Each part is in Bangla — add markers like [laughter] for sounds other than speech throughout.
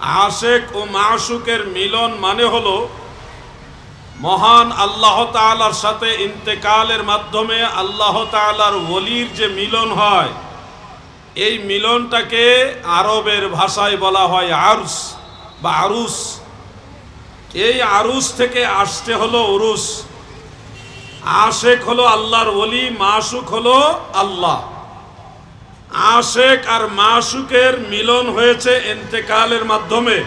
আশেক ও মাশুকের মিলন মানে হলো মহান আল্লাহ তাআলার সাথে ইন্তেকালের মাধ্যমে আল্লাহ তাআলার ওলির যে মিলন হয়, এই মিলনটাকে আরবের ভাষায় বলা হয় আরুস বা আরুস। এই আরুস থেকে আসতে হলো উরুস। আশেক হলো আল্লাহর ওলি মাসুক হলো আল্লাহ। আশেক আর মাসুকের মিলন হয়েছে এন্তেকালের মাধ্যমে।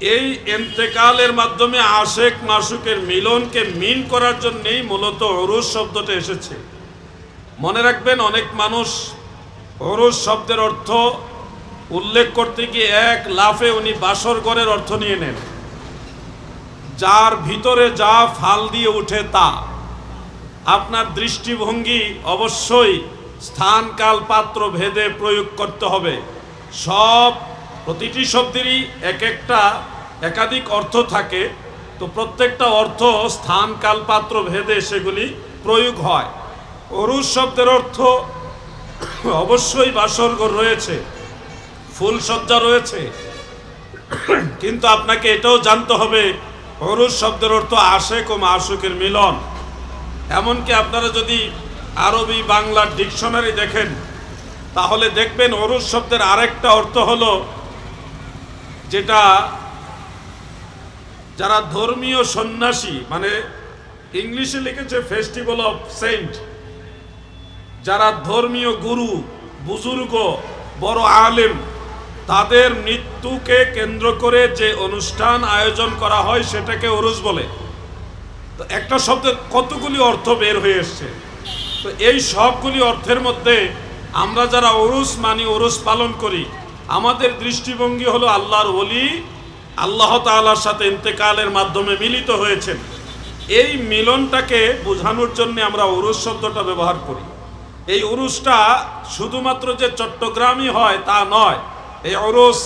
এই এন্তেকালের মাধ্যমে আশেক মাসুকের মিলনকে মিন করার জন্যেই মূলত অরুষ শব্দটা এসেছে। মনে রাখবেন, অনেক মানুষ অরুষ শব্দের অর্থ উল্লেখ করতে গিয়ে এক লাফে উনি বাসর ঘরের অর্থ নিয়ে নেন। যার ভিতরে যা ফাল দিয়ে উঠে তা। আপনার দৃষ্টিভঙ্গি অবশ্যই স্থান কাল পাত্র ভেদে প্রয়োগ করতে হবে। সব প্রতিটি শব্দেরই এক একটা একাধিক অর্থ থাকে। তো প্রত্যেকটা অর্থ স্থান কাল পাত্র ভেদে সেগুলি প্রয়োগ হয়। অরুষ শব্দের অর্থ অবশ্যই বাসরঘর রয়েছে ফুলসজ্জা রয়েছে। কিন্তু আপনাকে এটাও জানতে হবে অরুষ শব্দের অর্থ আশেক ও মাসুকের মিলন। এমনকি আপনারা যদি আরবি বাংলার ডিকশনারি দেখেন, তাহলে দেখবেন অরুষ শব্দের আরেকটা অর্থ হলো যেটা যারা ধর্মীয় সন্ন্যাসী মানে ইংলিশে লিখেছে ফেস্টিভ্যাল অফ সেন্ট, যারা ধর্মীয় গুরু, বুজুর্গ, বড় আলেম, তাদের মৃত্যুকে কেন্দ্র করে যে অনুষ্ঠান আয়োজন করা হয় সেটাকে ওরুস বলে। তো একটা শব্দের কতগুলি অর্থ বের হয়ে এসছে? তো এই সবগুলি অর্থের মধ্যে আমরা যারা ওরুস মানি, ওরুস পালন করি, আমাদের দৃষ্টিভঙ্গি হলো আল্লাহর ওলি, আল্লাহ তাআলার সাথে ইন্তেকালের মাধ্যমে মিলিত হয়েছেন। এই মিলনটাকে বোঝানোর জন্য আমরা উরুস শব্দটা ব্যবহার করি। এই উরুসটা শুধুমাত্র যে চট্টগ্রামই হয় তা নয়, এই উরুস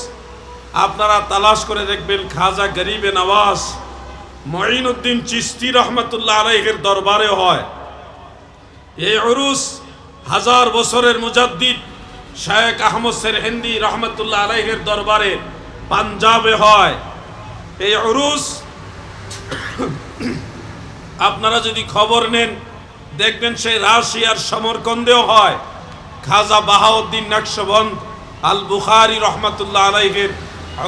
আপনারা তালাশ করে দেখবেন, খাজা গরিবে নওয়াজ মঈনুদ্দিন চিস্তি রহমতুল্লাহ আলাইহের দরবারে হয়। এই অরুস হাজার বছরের মুজাদ্দিদ শেখ আহমদ সের হিন্দি রহমতুল্লাহ আলাইহের দরবারে পাঞ্জাবে হয়। এই অরুস আপনারা যদি খবর নেন, দেখবেন সেই রাশিয়ার সমরকন্দেও হয়। খাজা বাহাউদ্দিন নকশবন্দ আল বুখারি রহমতুল্লাহ আলাইহের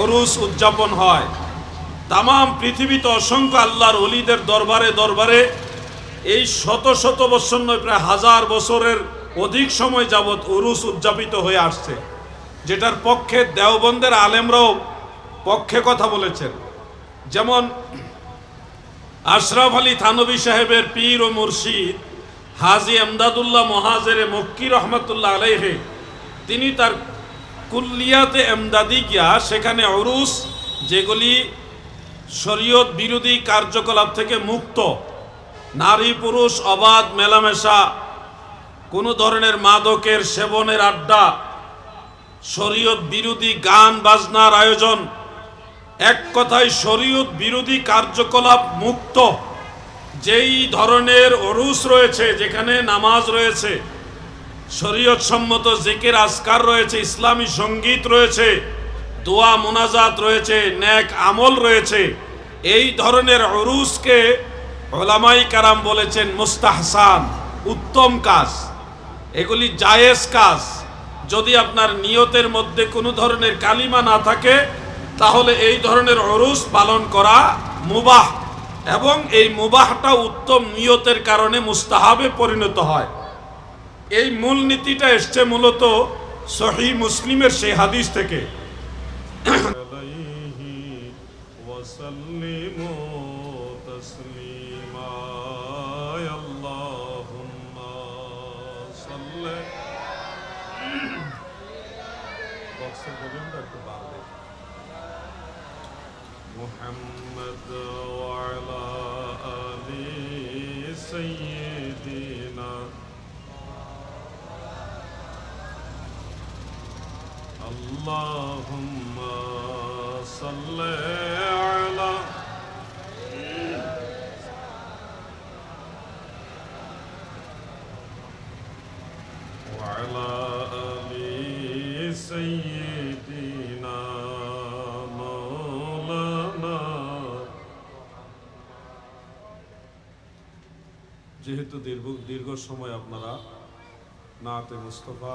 অরুস উদযাপন হয়। তাম পৃথিবীতে অসংখ্য আল্লাহর অলিদের দরবারে দরবারে এই শত শত বছর নয়, প্রায় হাজার বছরের অধিক সময় যাবৎ উরুস উদযাপিত হয়ে আসছে, যেটার পক্ষে দেওবন্দের আলেমরাও পক্ষে কথা বলেছেন। যেমন আশরাফ আলী থানবী সাহেবের পীর ও মুর্শিদ হাজি এমদাদুল্লাহ মহাজেরে মক্কি রহমতুল্লাহ আলাইহে, তিনি তার কুল্লিয়াতে এমদাদি গিয়া সেখানে অরুস যেগুলি শরীয়ত বিরোধী কার্যকলাপ থেকে মুক্ত। নারী, পুরুষ, অবাধ, মেলামেশা, কোনো ধরনের মাদকের সেবনের আড্ডা, শরীয়ত বিরোধী গান বাজনার আয়োজন, এক কথায় শরীয়ত বিরোধী কার্যকলাপ মুক্ত, যেই ধরনের অরুস রয়েছে, যেখানে নামাজ রয়েছে শরীয়ত সম্মত জিকির আসকার রয়েছে, ইসলামী সংগীত রয়েছে, দোয়া মোনাজাত রয়েছে ন্যাক আমল রয়েছে, এই ধরনের অরুসকে ওলামাই কারাম বলেছেন মুস্তাহসান উত্তম কাজ এগুলি জায়েজ কাজ যদি আপনার নিয়তের মধ্যে কোনো ধরনের কালিমা না থাকে তাহলে এই ধরনের অরুস পালন করা মুবাহ এবং এই মুবাহটা উত্তম নিয়তের কারণে মুস্তাহাবে পরিণত হয় এই মূল নীতিটা এসছে মূলত সহি মুসলিমের সেই হাদিস থেকে عليه وسلموا تسليما يا اللهم صل বক্সের ভলিউমটা একটু বাড়বে محمد وعلى آل سيدنا اللهم صل যেহেতু দীর্ঘ দীর্ঘ সময় আপনারা নাতে মুস্তফা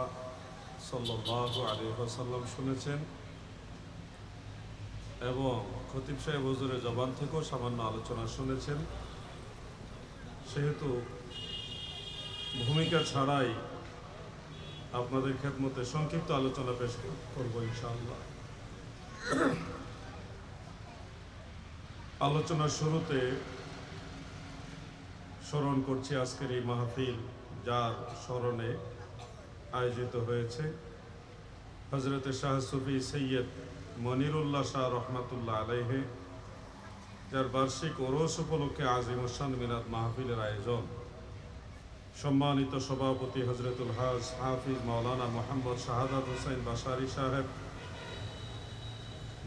সাল্লাহ আলী সাল্লাম শুনেছেন এবং খতিব সাহেব হুজুরের জবান থেকেও সামান্য আলোচনা শুনেছেন। সেহেতু ভূমিকা ছাড়াই আপনাদের খেদমতে সংক্ষিপ্ত আলোচনা পেশ করব ইনশাআল্লাহ। আলোচনার শুরুতে স্মরণ করছি আজকের এই মাহফিল যার স্মরণে আয়োজিত হয়েছে। হজরত শাহ সুফি সৈয়দ মনিরুল্লাহ শাহ রহমাতুল্লাহ আলাইহে, যার বার্ষিক ওরস উপলক্ষে আজিম ওসান মিনাদ মাহফিলের আয়োজন। সম্মানিত সভাপতি হজরতুল হাজ হাফিজ মাওলানা মোহাম্মদ শাহাদাত হোসেন বাসারি সাহেব,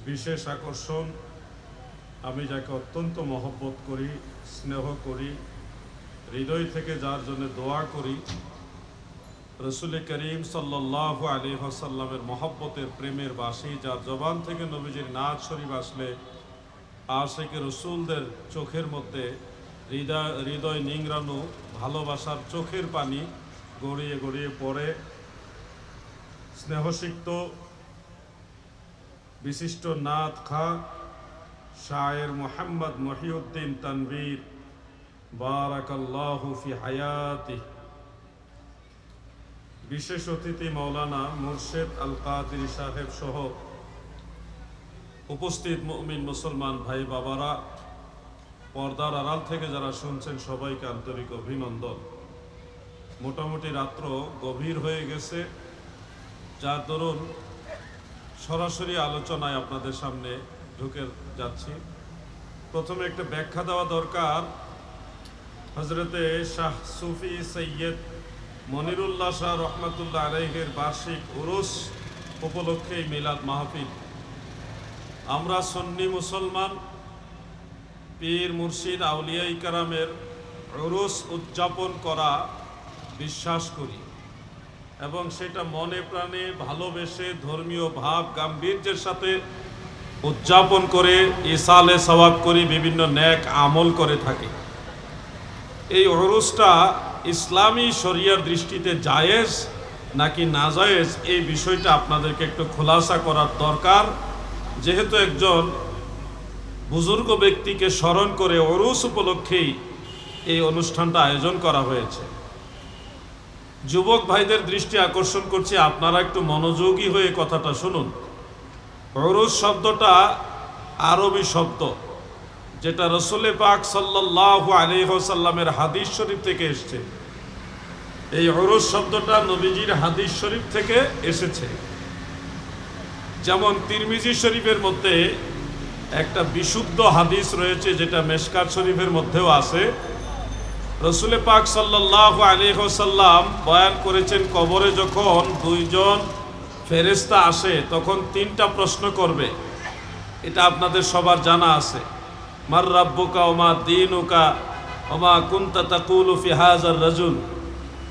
বিশেষ আকর্ষণ, আমি যাকে অত্যন্ত মহব্বত করি, স্নেহ করি হৃদয় থেকে যার জন্য দোয়া করি, রসুল করিম সাল্লাহ আলী হাসাল্লামের মহব্বতের প্রেমের বাসি, যার জবান থেকে নবীজির নাচ শরীফ আসলে, আশেকে রসুলদের চোখের মধ্যে হৃদয় হৃদয় নিংড়ানো, ভালোবাসার চোখের পানি গড়িয়ে গড়িয়ে পড়ে। স্নেহসিক্ত বিশিষ্ট নাথ খা, শায়ের মোহাম্মদ মহিউদ্দিন তানভীর বারাকাল্লাহু ফি হায়াতি। বিশেষ অতিথি মৌলানা মুর্শেদ আল কাদির সাহেব সহ উপস্থিত মুমিন মুসলমান ভাই বাবারা, পর্দার আড়াল থেকে যারা শুনছেন সবাইকে আন্তরিক অভিনন্দন। মোটামুটি রাত্র গভীর হয়ে গেছে, যার দরুন সরাসরি আলোচনায় আপনাদের সামনে ঢুকে যাচ্ছি। প্রথমে একটা ব্যাখ্যা দেওয়া দরকার হজরতে শাহ সুফি সৈয়দ মনিরুল্লাহ শাহ রহমতুল্লাহ আলাইহের বার্ষিক উরুস উপলক্ষে মিলাদ মাহফিল। আমরা সন্নি মুসলমান, পীর, মুর্শিদ আউলিয়া ইকারামের উরুস উদযাপন করা বিশ্বাস করি এবং সেটা মনে প্রাণে ভালোবেসে ধর্মীয় ভাব গাম্ভীর্যের সাথে উদযাপন করে ইসালে সবাব করি বিভিন্ন ন্যাক আমল করে থাকি। এই অরুসটা ইসলামী শরিয়ার দৃষ্টিতে জায়েজ নাকি না জায়েজ, এই বিষয়টা আপনাদেরকে একটু খোলাসা করার দরকার। যেহেতু একজন বুজুর্গ ব্যক্তিকে স্মরণ করে অরুস উপলক্ষেই এই অনুষ্ঠানটা আয়োজন করা হয়েছে। যুবক ভাইদের দৃষ্টি আকর্ষণ করছি, আপনারা একটু মনোযোগী হয়ে কথাটা শুনুন। অরুস শব্দটা আরবি শব্দ। যেটা রসুলে পাক সাল্লাহ আলী সাল্লামের হাদিস শরীফ থেকে এসছে। এই অরস শব্দটা নবীজির হাদিস শরীফ থেকে এসেছে। যেমন তিরমিজি শরীফের মধ্যে একটা বিশুদ্ধ হাদিস রয়েছে, যেটা মেশকাত শরীফের মধ্যেও আছে। রসুলে পাক সাল্লাহ আলী সাল্লাম বয়ান করেছেন, কবরে যখন দুইজন ফেরেস্তা আসে, তখন তিনটা প্রশ্ন করবে। এটা আপনাদের সবার জানা আছে। মার রাব্বুকা ওমা দিনুকা ওমা কুন্তা তাকুলু ফি হাজার রাজুল।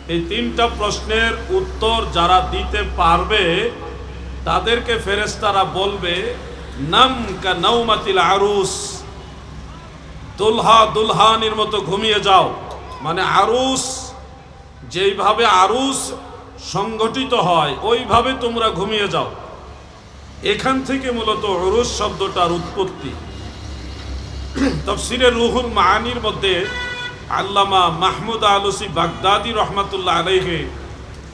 এই তিনটা প্রশ্নের উত্তর যারা দিতে পারবে, তাদেরকে ফেরেস্তারা বলবে, নাম কা নৌমাতিল আরুস। দুলহা দুলহানির মতো ঘুমিয়ে যাও। মানে আরুস, যেইভাবে আরুস সংগঠিত হয়, ওইভাবে তোমরা ঘুমিয়ে যাও। এখান থেকে মূলত অরুস শব্দটার উৎপত্তি। [clears throat] তফসিরে রুহুল মাহানির মধ্যে আল্লামা মাহমুদ আলসি বাগদাদি রহমাতুল্লাহ আলাইহে,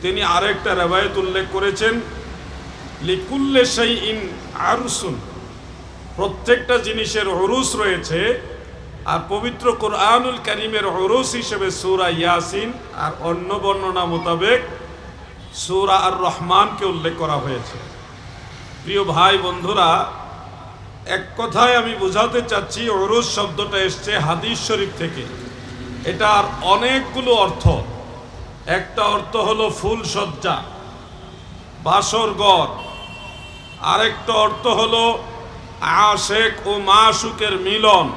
তিনি আরেকটা রেবায়ত উল্লেখ করেছেন, লিকুল্লে সেই ইন আরুসুন, প্রত্যেকটা জিনিসের অরুস রয়েছে, আর পবিত্র কোরআনুল করিমের অরুস হিসেবে সুরা ইয়াসিন আর অন্য বর্ণনা মোতাবেক সুরা আর রহমানকে উল্লেখ করা হয়েছে। প্রিয় ভাই বন্ধুরা এক কথায় আমি বোঝাতে চাচ্ছি ওরস শব্দটা এসছে হাদিস শরীফ থেকে। এটার অনেকগুলো অর্থ। একটা অর্থ হলো ফুল সজ্জা বাসর গড় আরেকটা অর্থ হলো আশেক ও মাসুকের মিলন।